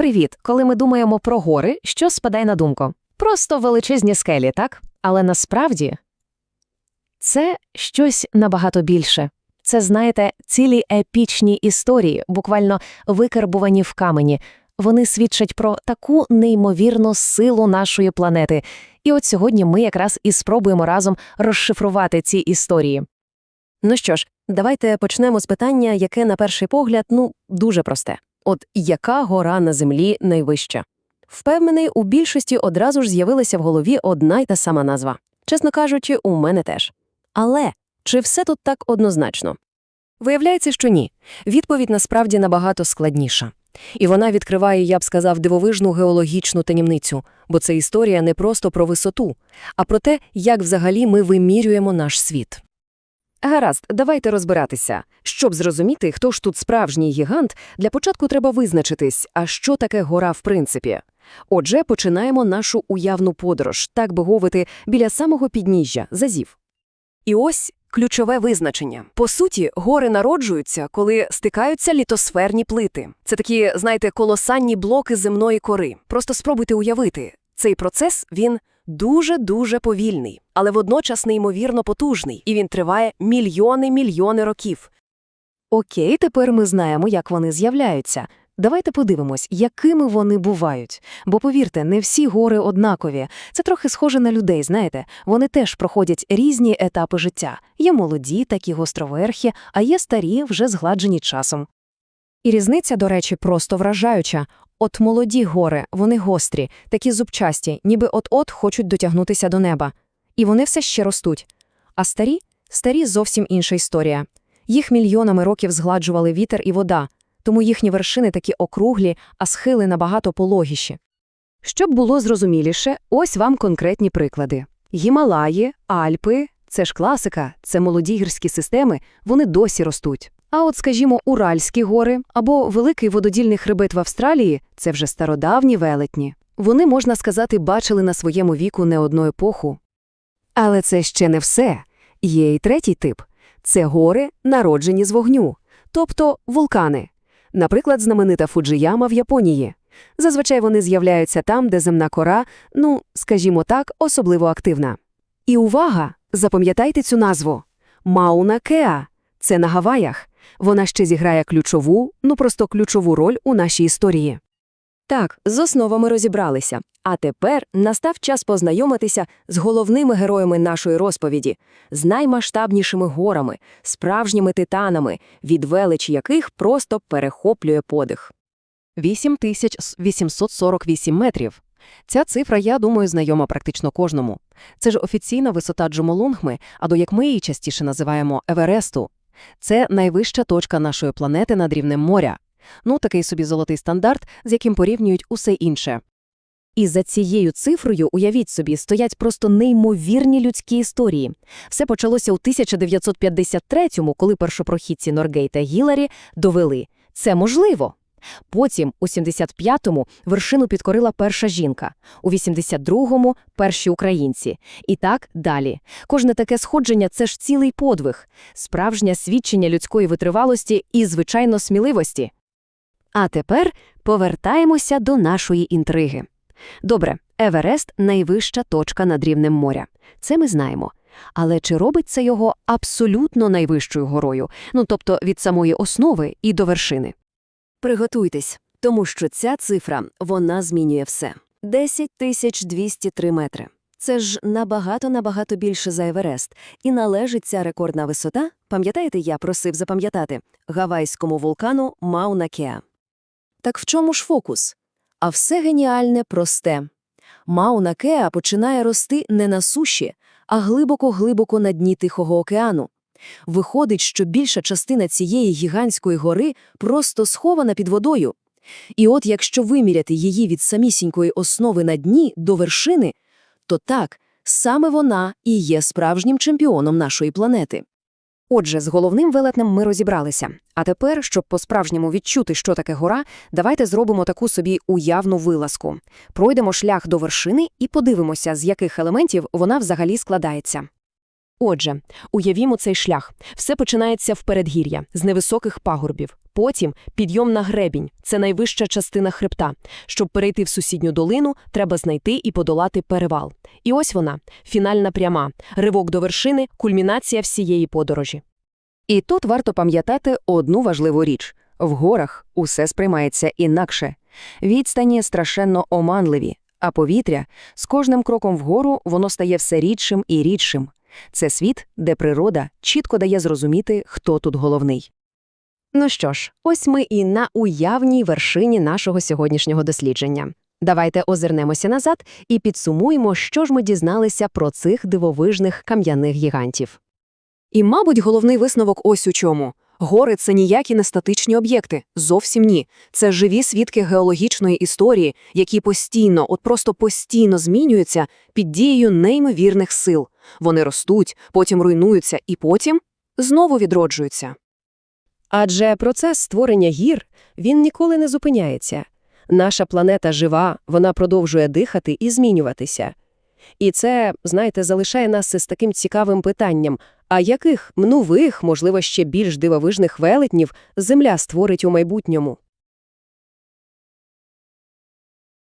Привіт! Коли ми думаємо про гори, що спадає на думку? Просто величезні скелі, так? Але насправді це щось набагато більше. Це, знаєте, цілі епічні історії, буквально викарбувані в камені. Вони свідчать про таку неймовірну силу нашої планети. І от сьогодні ми якраз і спробуємо разом розшифрувати ці історії. Ну що ж, давайте почнемо з питання, яке на перший погляд, ну, дуже просте. От яка гора на землі найвища? Впевнений, у більшості одразу ж з'явилася в голові одна й та сама назва. Чесно кажучи, у мене теж. Але чи все тут так однозначно? Виявляється, що ні. Відповідь насправді набагато складніша. І вона відкриває, я б сказав, дивовижну геологічну таємницю, бо це історія не просто про висоту, а про те, як взагалі ми вимірюємо наш світ. Гаразд, давайте розбиратися. Щоб зрозуміти, хто ж тут справжній гігант, для початку треба визначитись, а що таке гора в принципі. Отже, починаємо нашу уявну подорож, так би мовити, біля самого підніжжя, зазів. І ось ключове визначення. По суті, гори народжуються, коли стикаються літосферні плити. Це такі, знаєте, колосальні блоки земної кори. Просто спробуйте уявити. Цей процес, він дуже-дуже повільний, але водночас неймовірно потужний, і він триває мільйони-мільйони років. Окей, тепер ми знаємо, як вони з'являються. Давайте подивимось, якими вони бувають. Бо повірте, не всі гори однакові. Це трохи схоже на людей, знаєте. Вони теж проходять різні етапи життя. Є молоді, такі гостроверхі, а є старі, вже згладжені часом. І різниця, до речі, просто вражаюча. От молоді гори, вони гострі, такі зубчасті, ніби от-от хочуть дотягнутися до неба. І вони все ще ростуть. А старі? Старі зовсім інша історія. Їх мільйонами років згладжували вітер і вода, тому їхні вершини такі округлі, а схили набагато пологіші. Щоб було зрозуміліше, ось вам конкретні приклади. Гімалаї, Альпи – це ж класика, це молоді гірські системи, вони досі ростуть. А от, скажімо, Уральські гори або великий вододільний хребет в Австралії – це вже стародавні велетні. Вони, можна сказати, бачили на своєму віку не одну епоху. Але це ще не все. Є й третій тип – це гори, народжені з вогню, тобто вулкани. Наприклад, знаменита Фуджияма в Японії. Зазвичай вони з'являються там, де земна кора, ну, скажімо так, особливо активна. І увага! Запам'ятайте цю назву – Мауна Кеа. Це на Гаваях. Вона ще зіграє ключову, ну просто ключову роль у нашій історії. Так, з основами розібралися. А тепер настав час познайомитися з головними героями нашої розповіді, з наймасштабнішими горами, справжніми титанами, від величі яких просто перехоплює подих. 8848 метрів. Ця цифра, я думаю, знайома практично кожному. Це ж офіційна висота Джомолунгми, або як ми її частіше називаємо Евересту. Це найвища точка нашої планети над рівнем моря. Ну, такий собі золотий стандарт, з яким порівнюють усе інше. І за цією цифрою, уявіть собі, стоять просто неймовірні людські історії. Все почалося у 1953-му, коли першопрохідці Норгей та Гіларі довели – це можливо. Потім, у 75-му, вершину підкорила перша жінка, у 82-му – перші українці. І так далі. Кожне таке сходження – це ж цілий подвиг, справжнє свідчення людської витривалості і, звичайно, сміливості. А тепер повертаємося до нашої інтриги. Добре, Еверест – найвища точка над рівнем моря. Це ми знаємо. Але чи робить це його абсолютно найвищою горою, ну тобто від самої основи і до вершини? Приготуйтесь, тому що ця цифра, вона змінює все. 10 тисяч 203 метри. Це ж набагато-набагато більше за Еверест. І належить ця рекордна висота, пам'ятаєте, я просив запам'ятати, гавайському вулкану Мауна-Кеа. Так в чому ж фокус? А все геніальне просте. Мауна-Кеа починає рости не на суші, а глибоко-глибоко на дні Тихого океану. Виходить, що більша частина цієї гігантської гори просто схована під водою. І от якщо виміряти її від самісінької основи на дні до вершини, то так, саме вона і є справжнім чемпіоном нашої планети. Отже, з головним велетнем ми розібралися. А тепер, щоб по-справжньому відчути, що таке гора, давайте зробимо таку собі уявну вилазку. Пройдемо шлях до вершини і подивимося, з яких елементів вона взагалі складається. Отже, уявімо цей шлях. Все починається в передгір'я, з невисоких пагорбів. Потім підйом на гребінь – це найвища частина хребта. Щоб перейти в сусідню долину, треба знайти і подолати перевал. І ось вона – фінальна пряма, ривок до вершини, кульмінація всієї подорожі. І тут варто пам'ятати одну важливу річ. В горах усе сприймається інакше. Відстані страшенно оманливі, а повітря з кожним кроком вгору воно стає все рідшим і рідшим. Це світ, де природа чітко дає зрозуміти, хто тут головний. Ну що ж, ось ми і на уявній вершині нашого сьогоднішнього дослідження. Давайте озирнемося назад і підсумуємо, що ж ми дізналися про цих дивовижних кам'яних гігантів. І, мабуть, головний висновок ось у чому. Гори – це ніякі не статичні об'єкти. Зовсім ні. Це живі свідки геологічної історії, які постійно, от просто постійно змінюються під дією неймовірних сил. Вони ростуть, потім руйнуються і потім знову відроджуються. Адже процес створення гір, він ніколи не зупиняється. Наша планета жива, вона продовжує дихати і змінюватися. І це, знаєте, залишає нас із таким цікавим питанням, а яких нових, можливо, ще більш дивовижних велетнів Земля створить у майбутньому?